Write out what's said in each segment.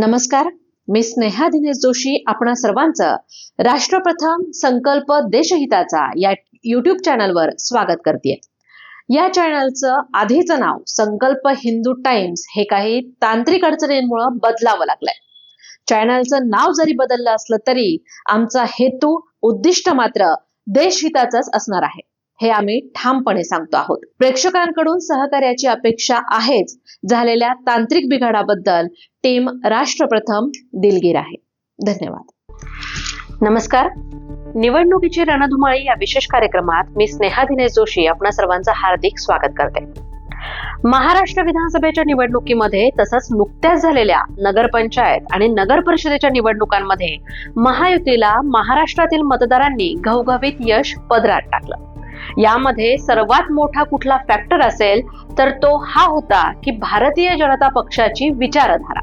नमस्कार मी स्नेहा दिनेश जोशी आपणा सर्वांचं राष्ट्रप्रथम संकल्प देशहिताचा या युट्यूब चॅनलवर स्वागत करते या चॅनलचं आधीचं नाव संकल्प हिंदू टाइम्स हे काही तांत्रिक अडचणींमुळे बदलावं लागलंय. चॅनलचं नाव जरी बदललं असलं तरी आमचा हेतू उद्दिष्ट मात्र देशहिताचाच असणार आहे. हे आम्ही ठामपणे सांगतो आहोत. प्रेक्षकांकडून सहकार्याची अपेक्षा आहेच झालेल्या तांत्रिक बिघाडाबद्दल टीम राष्ट्रप्रथम दिलगीर आहे. धन्यवाद. नमस्कार. निवडणुकीची रणधुमाळी या विशेष कार्यक्रमात मी स्नेहा दिनेश जोशी आपणा सर्वांचं हार्दिक स्वागत करते. महाराष्ट्र विधानसभेच्या निवडणुकीमध्ये तसंच नुकत्याच झालेल्या नगरपंचायत आणि नगर परिषदेच्या निवडणुकांमध्ये महायुतीला महाराष्ट्रातील मतदारांनी घवघवीत यश पदरात टाकलं. यामध्ये सर्वात मोठा कुठला फॅक्टर असेल तर तो हा होता की भारतीय जनता पक्षाची विचारधारा.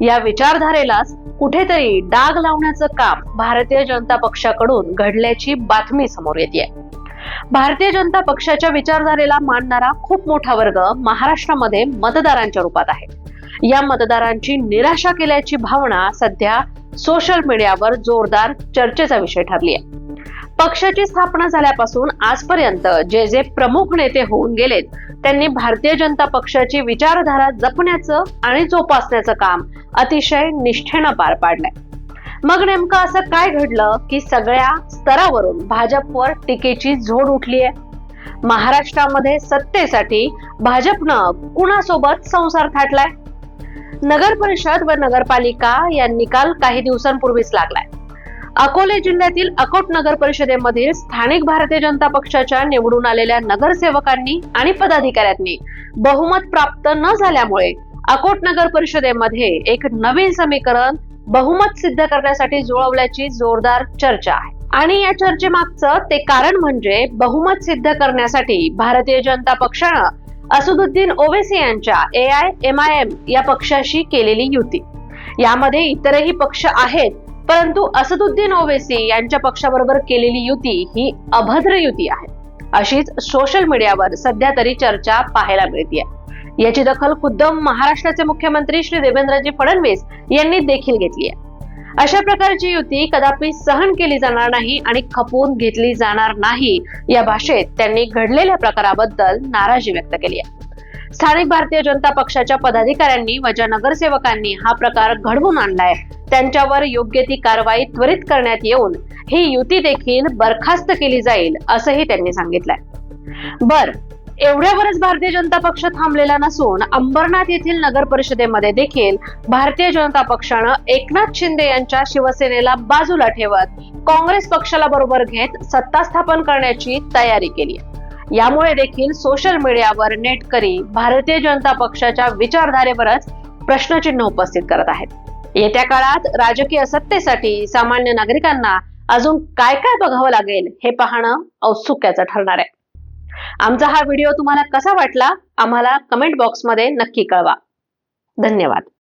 या विचारधारेलाच कुठेतरी डाग लावण्याचं काम भारतीय जनता पक्षाकडून घडल्याची बातमी समोर येते भारतीय जनता पक्षाच्या विचारधारेला मानणारा खूप मोठा वर्ग महाराष्ट्रामध्ये मतदारांच्या रूपात आहे. या मतदारांची निराशा केल्याची भावना सध्या सोशल मीडियावर जोरदार चर्चेचा विषय ठरली आहे पक्षाची स्थापना झाल्यापासून आजपर्यंत जे जे प्रमुख नेते होऊन गेलेत त्यांनी भारतीय जनता पक्षाची विचारधारा जपण्याचं आणि जोपासण्याचं काम अतिशय निष्ठेनं पार पाडलंय. मग नेमकं असं काय घडलं की सगळ्या स्तरावरून भाजपवर टीकेची झोड उठली आहे महाराष्ट्रामध्ये सत्तेसाठी भाजपनं कुणासोबत संसार थाटलाय? नगर परिषद व नगरपालिका या निकाल काही दिवसांपूर्वीच लागलाय. अकोले जिल्ह्यातील अकोट नगर परिषदेमधील स्थानिक भारतीय जनता पक्षाच्या निवडून आलेल्या नगरसेवकांनी आणि पदाधिकाऱ्यांनी बहुमत प्राप्त न झाल्यामुळे अकोट नगर परिषदेमध्ये एक नवीन समीकरण बहुमत सिद्ध करण्यासाठी जुळवल्याची जोरदार चर्चा आहे. आणि या चर्चेमागचं ते कारण म्हणजे बहुमत सिद्ध करण्यासाठी भारतीय जनता पक्षानं असुदुद्दीन ओवेसी यांच्या A I M I M या पक्षाशी केलेली युती. यामध्ये इतरही पक्ष आहेत परंतु असदुद्दीन ओवेसी यांच्या पक्षाबरोबर केलेली युती ही अभद्र युती आहे. अशीच सोशल मीडियावर सध्या तरी चर्चा पाहायला मिळते याची दखल खुद्द महाराष्ट्राचे मुख्यमंत्री श्री देवेंद्रजी फडणवीस यांनी देखील घेतली आहे. अशा प्रकारची युती कदापि सहन केली जाणार नाही आणि खपवून घेतली जाणार नाही या भाषेत त्यांनी घडलेल्या प्रकाराबद्दल नाराजी व्यक्त केली आहे. स्थानिक भारतीय जनता पक्षाच्या पदाधिकाऱ्यांनी माझ्या नगरसेवकांनी हा प्रकार घडवून आणलाय. त्यांच्यावर योग्य ती कारवाई त्वरित करण्यात येऊन ही युती देखील बरखास्त केली जाईल असंही त्यांनी सांगितलंय. बर एवढ्यावरच भारतीय जनता पक्ष थांबलेला नसून अंबरनाथ येथील नगर परिषदेमध्ये देखील भारतीय जनता पक्षानं एकनाथ शिंदे यांच्या शिवसेनेला बाजूला ठेवत काँग्रेस पक्षाला बरोबर घेत सत्ता स्थापन करण्याची तयारी केली यामुळे देखील सोशल मीडियावर नेटकरी भारतीय जनता पक्षाच्या विचारधारेवरच प्रश्नचिन्ह उपस्थित करत आहेत. येत्या काळात राजकीय सत्तेसाठी सामान्य नागरिकांना अजून काय काय बघावं लागेल हे पाहणं औत्सुक्याचं ठरणार आहे. आमचा हा व्हिडिओ तुम्हाला कसा वाटला आम्हाला कमेंट बॉक्समध्ये नक्की कळवा. धन्यवाद.